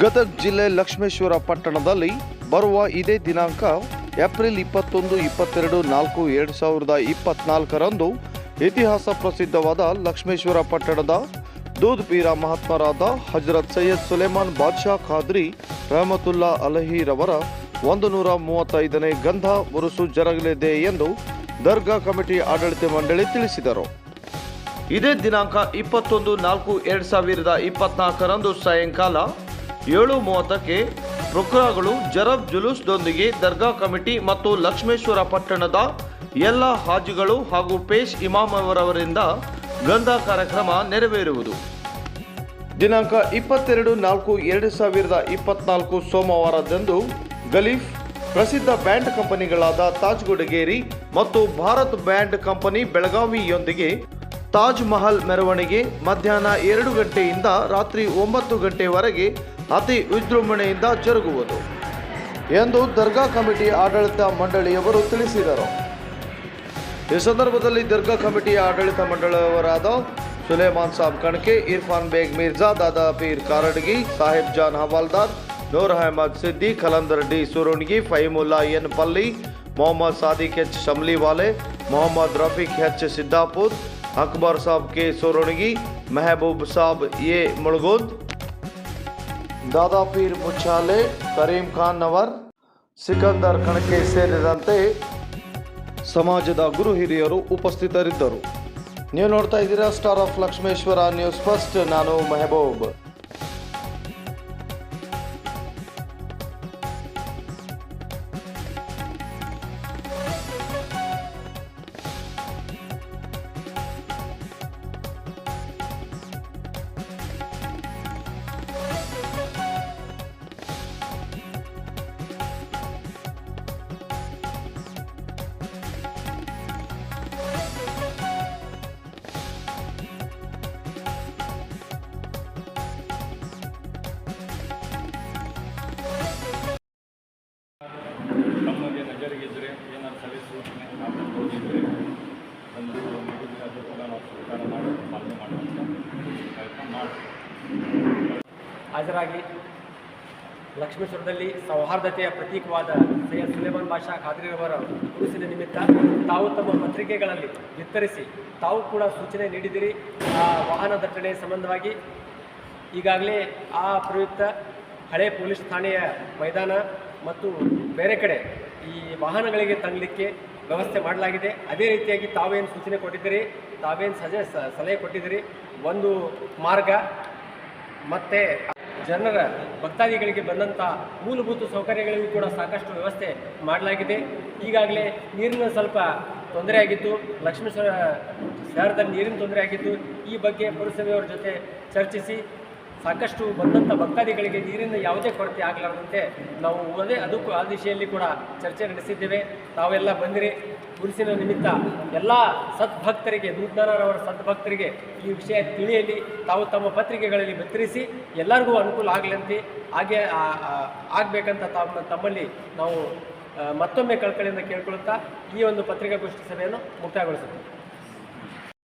ಗದಗ ಜಿಲ್ಲೆ ಲಕ್ಷ್ಮೇಶ್ವರ ಪಟ್ಟಣದಲ್ಲಿ ಬರುವ ಇದೇ ದಿನಾಂಕ ಏಪ್ರಿಲ್ ಇಪ್ಪತ್ತೊಂದು, ಇಪ್ಪತ್ತೆರಡು, ನಾಲ್ಕು, ಎರಡು ಸಾವಿರದ ಇಪ್ಪತ್ನಾಲ್ಕರಂದು ಇತಿಹಾಸ ಪ್ರಸಿದ್ಧವಾದ ಲಕ್ಷ್ಮೇಶ್ವರ ಪಟ್ಟಣದ ದೂದ್ ಪೀರ ಮಹಾತ್ಮರಾದ ಹಜರತ್ ಸೈಯದ್ ಸುಲೇಮಾನ್ ಬಾದ್ಶಾ ಖಾದ್ರಿ ರಹಮತುಲ್ಲಾ ಅಲಹಿರವರ ಒಂದು ನೂರ ಮೂವತ್ತೈದನೇ ಗಂಧ ಉರುಸು ಜರಗಲಿದೆ ಎಂದು ದರ್ಗಾ ಕಮಿಟಿ ಆಡಳಿತ ಮಂಡಳಿ ತಿಳಿಸಿದರು. ಇದೇ ದಿನಾಂಕ ಇಪ್ಪತ್ತೊಂದು, ನಾಲ್ಕು, ಎರಡು ಸಾವಿರದ ಇಪ್ಪತ್ನಾಲ್ಕರಂದು ಸಾಯಂಕಾಲ ಏಳು ಮೂವತ್ತಕ್ಕೆ ರುಕ್ರಾಗಳು ಜರಬ್ ಜುಲೂಸ್ದೊಂದಿಗೆ ದರ್ಗಾ ಕಮಿಟಿ ಮತ್ತು ಲಕ್ಷ್ಮೇಶ್ವರ ಪಟ್ಟಣದ ಎಲ್ಲ ಹಾಜಿಗಳು ಹಾಗೂ ಪೇಶ್ ಇಮಾಮ್ ಅವರವರಿಂದ ಗಂಧ ಕಾರ್ಯಕ್ರಮ ನೆರವೇರುವುದು. ದಿನಾಂಕ ಇಪ್ಪತ್ತೆರಡು ನಾಲ್ಕು ಎರಡು ಸಾವಿರದ ಇಪ್ಪತ್ನಾಲ್ಕು ಸೋಮವಾರದಂದು ಗಲೀಫ್ ಪ್ರಸಿದ್ಧ ಬ್ಯಾಂಡ್ ಕಂಪನಿಗಳಾದ ತಾಜ್ ಗುಡಗೇರಿ ಮತ್ತು ಭಾರತ್ ಬ್ಯಾಂಡ್ ಕಂಪನಿ ಬೆಳಗಾವಿಯೊಂದಿಗೆ ತಾಜ್ ಮಹಲ್ ಮೆರವಣಿಗೆ ಮಧ್ಯಾಹ್ನ ಎರಡು ಗಂಟೆಯಿಂದ ರಾತ್ರಿ ಒಂಬತ್ತು ಗಂಟೆವರೆಗೆ ಅತಿ ವಿಜೃಂಭಣೆಯಿಂದ ಜರುಗುವುದು ಎಂದು ದರ್ಗಾ ಕಮಿಟಿ ಆಡಳಿತ ಮಂಡಳಿಯವರು ತಿಳಿಸಿದರು ಈ ಸಂದರ್ಭದಲ್ಲಿ ದರ್ಗಾ ಕಮಿಟಿಯ ಆಡಳಿತ ಮಂಡಳಿಯವರಾದ Suleman Sab Kanake Irfan Baig Mirza Dada Peer Karadgi Saheb Jan Havaldar Noor Ahmed Siddi Khalandar D Surungi Faimulla N Palli Mohammed Sadiq H Shamliwale Mohammed Rafiq H Siddapur Akbar Sab K Surungi Mehboob Sab A Mulugod ದಾದಾ ಪೀರ್ ಮುಚ್ಚಾಲೆ, ಕರೀಂ ಖಾನ್ ಅವರ್ ಸಿಕಂದರ್ ಕಣಕ್ಕೆ ಸೇರಿದಂತೆ ಸಮಾಜದ ಗುರು ಹಿರಿಯರು ಉಪಸ್ಥಿತರಿದ್ದರು. ನೀವು ನೋಡ್ತಾ ಇದ್ದೀರಾ star of Lakshmeshwar news first ನಾನು ಮೆಹಬೂಬ್. ನಜರಿಗಿದ್ದರೆ ಏನಾದ್ರು ಸಲಹೆ ಸೂಚನೆ ನಾವು ಅದನ್ನು ಅದು ಕೂಡ ನಾವು ಮಾಡಿ, ಪಾಲನೆ ಪ್ರಯತ್ನ ಹಾಜರಾಗಿ ಲಕ್ಷ್ಮೇಶ್ವರದಲ್ಲಿ ಸೌಹಾರ್ದತೆಯ ಪ್ರತೀಕವಾದ ಸೈಯದ್ ಸುಲೇಮಾನ್ ಬಾಷಾ ಖಾದ್ರಿರವರ ಉರುಸಿನ ನಿಮಿತ್ತ ತಾವು ತಮ್ಮ ಪತ್ರಿಕೆಗಳಲ್ಲಿ ವಿಸ್ತರಿಸಿ ತಾವು ಕೂಡ ಸೂಚನೆ ನೀಡಿದಿರಿ. ಆ ವಾಹನ ದಟ್ಟಣೆ ಸಂಬಂಧವಾಗಿ ಈಗಾಗಲೇ ಆ ಪ್ರಯುಕ್ತ ಹಳೆ ಪೊಲೀಸ್ ಠಾಣೆಯ ಮೈದಾನ ಮತ್ತು ಬೇರೆ ಕಡೆ ಈ ವಾಹನಗಳಿಗೆ ತಂಗಲಿಕ್ಕೆ ವ್ಯವಸ್ಥೆ ಮಾಡಲಾಗಿದೆ. ಅದೇ ರೀತಿಯಾಗಿ ತಾವೇನು ಸೂಚನೆ ಕೊಟ್ಟಿದ್ದೀರಿ? ತಾವೇನು ಸಜೆ ಸಲಹೆ ಕೊಟ್ಟಿದ್ದೀರಿ? ಒಂದು ಮಾರ್ಗ ಮತ್ತು ಜನರ ಭಕ್ತಾದಿಗಳಿಗೆ ಬಂದಂಥ ಮೂಲಭೂತ ಸೌಕರ್ಯಗಳಿಗೂ ಕೂಡ ಸಾಕಷ್ಟು ವ್ಯವಸ್ಥೆ ಮಾಡಲಾಗಿದೆ. ಈಗಾಗಲೇ ನೀರಿನ ಸ್ವಲ್ಪ ತೊಂದರೆ ಆಗಿತ್ತು. ಲಕ್ಷ್ಮೇಶ್ವರ ಶಹರದಲ್ಲಿ ನೀರಿನ ತೊಂದರೆ ಆಗಿತ್ತು. ಈ ಬಗ್ಗೆ ಪುರಸಭೆಯವರ ಜೊತೆ ಚರ್ಚಿಸಿ ಸಾಕಷ್ಟು ಬಂದಂಥ ಭಕ್ತಾದಿಗಳಿಗೆ ನೀರಿನ ಯಾವುದೇ ಕೊರತೆ ಆಗಲಾರದಂತೆ ನಾವು ಅದೇ ಅದಕ್ಕೂ ಆ ದಿಶೆಯಲ್ಲಿ ಕೂಡ ಚರ್ಚೆ ನಡೆಸಿದ್ದೇವೆ. ತಾವೆಲ್ಲ ಬಂದಿರಿ. ಗುರುಸಿನ ನಿಮಿತ್ತ ಎಲ್ಲ ಸದ್ಭಕ್ತರಿಗೆ ನೂತನರವರ ಸದ್ಭಕ್ತರಿಗೆ ಈ ವಿಷಯ ತಿಳಿಯಲಿ. ತಾವು ತಮ್ಮ ಪತ್ರಿಕೆಗಳಲ್ಲಿ ಬೆತ್ತರಿಸಿ ಎಲ್ಲರಿಗೂ ಅನುಕೂಲ ಆಗಲಂತೆ. ಹಾಗೆ ಆಗಬೇಕಂತ ತಮ್ಮ ತಮ್ಮಲ್ಲಿ ನಾವು ಮತ್ತೊಮ್ಮೆ ಕಳ್ಕಳಿಯಿಂದ ಕೇಳ್ಕೊಳ್ತಾ ಈ ಒಂದು ಪತ್ರಿಕಾಗೋಷ್ಠಿ ಸಭೆಯನ್ನು ಮುಕ್ತಾಯಗೊಳಿಸುತ್ತೇವೆ.